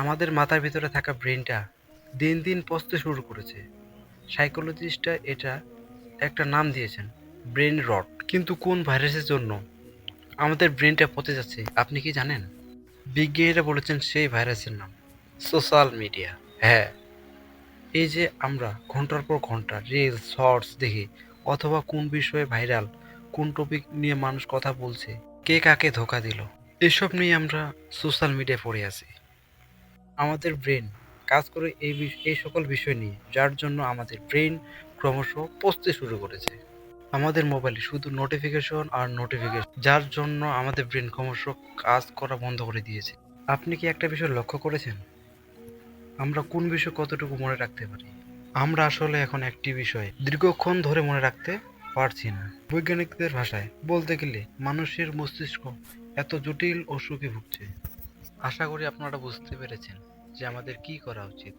আমাদের মাথার ভিতরে থাকা ব্রেনটা দিন দিন পচতে শুরু করেছে। সাইকোলজিস্টরা এটা একটা নাম দিয়েছেন, ব্রেন রট। কিন্তু কোন ভাইরাসের জন্য আমাদের ব্রেনটা পচে যাচ্ছে, আপনি কি জানেন? বিজ্ঞানীরা বলেছেন সেই ভাইরাসের নাম সোশ্যাল মিডিয়া। হ্যাঁ এই যে আমরা ঘণ্টার পর ঘণ্টা রিলস শর্টস দেখি, অথবা কোন বিষয়ে ভাইরাল কোন টপিক নিয়ে মানুষ কথা বলছে, কে কাকে ধোকা দিল, এসব নিয়ে আমরা সোশ্যাল মিডিয়ায় পড়ে আছি। আমাদের ব্রেন কাজ করে এই এই সকল বিষয় নিয়ে, যার জন্য আমাদের ব্রেন ক্রমশ পচতে শুরু করেছে। আমাদের মোবাইলে শুধু নোটিফিকেশন আর নোটিফিকেশন যার জন্য আমাদের ব্রেন ক্রমশ কাজ করা বন্ধ করে দিয়েছে। আপনি কি একটা বিষয় লক্ষ্য করেছেন? আমরা কোন বিষয় কতটুকু মনে রাখতে পারি? আমরা আসলে এখন একটি বিষয় দীর্ঘক্ষণ ধরে মনে রাখতে পারছি না। বৈজ্ঞানিকদের ভাষায় বলতে গেলে, মানুষের মস্তিষ্ক এত জটিল ও সুখে ভুগছে। আশা করি আপনারা বুঝতে পেরেছেন যে আমাদের কি করা উচিত।